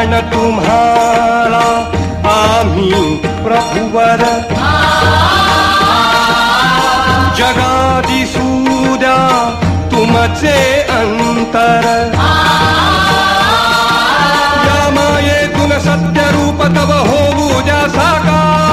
शरण तुम्हाला आम्ही प्रभुवर. जगादिसूद्या तुमचे अंतर. या सत्य सत्यरूप तव होऊ द्या साकार.